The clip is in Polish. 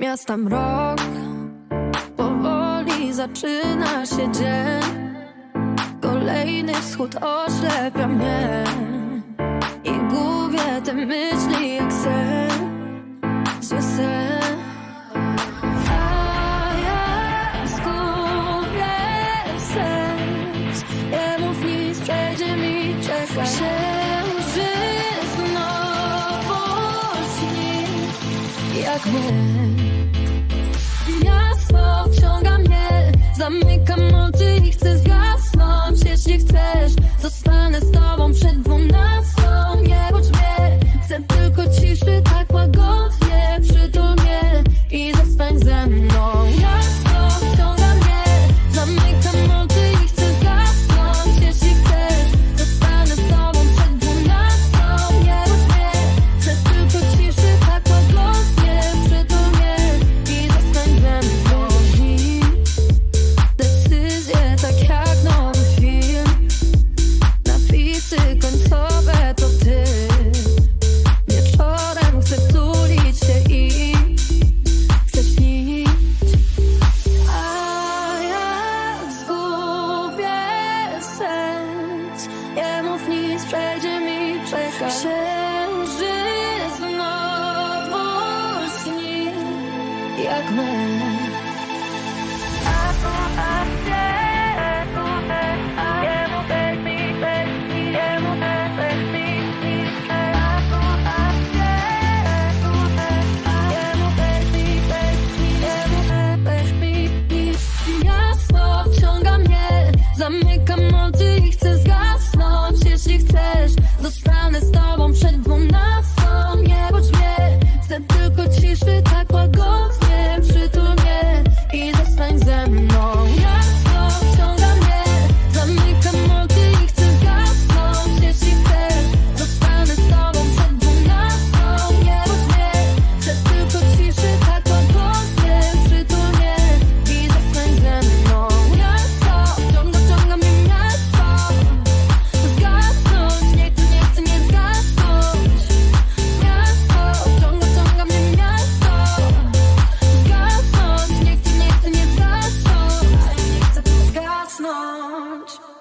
Miasta mrok, powoli zaczyna się dzień. Kolejny wschód oślepia mnie I gubię te myśli jak sen. Zły sen? Się jak my. Miasto wciąga mnie Zamykam oczy i chcę zgadzać czeka Księżyc znowu lśni jak my. Zamykam oczy i chcę zgadzać sobą przed dwoma want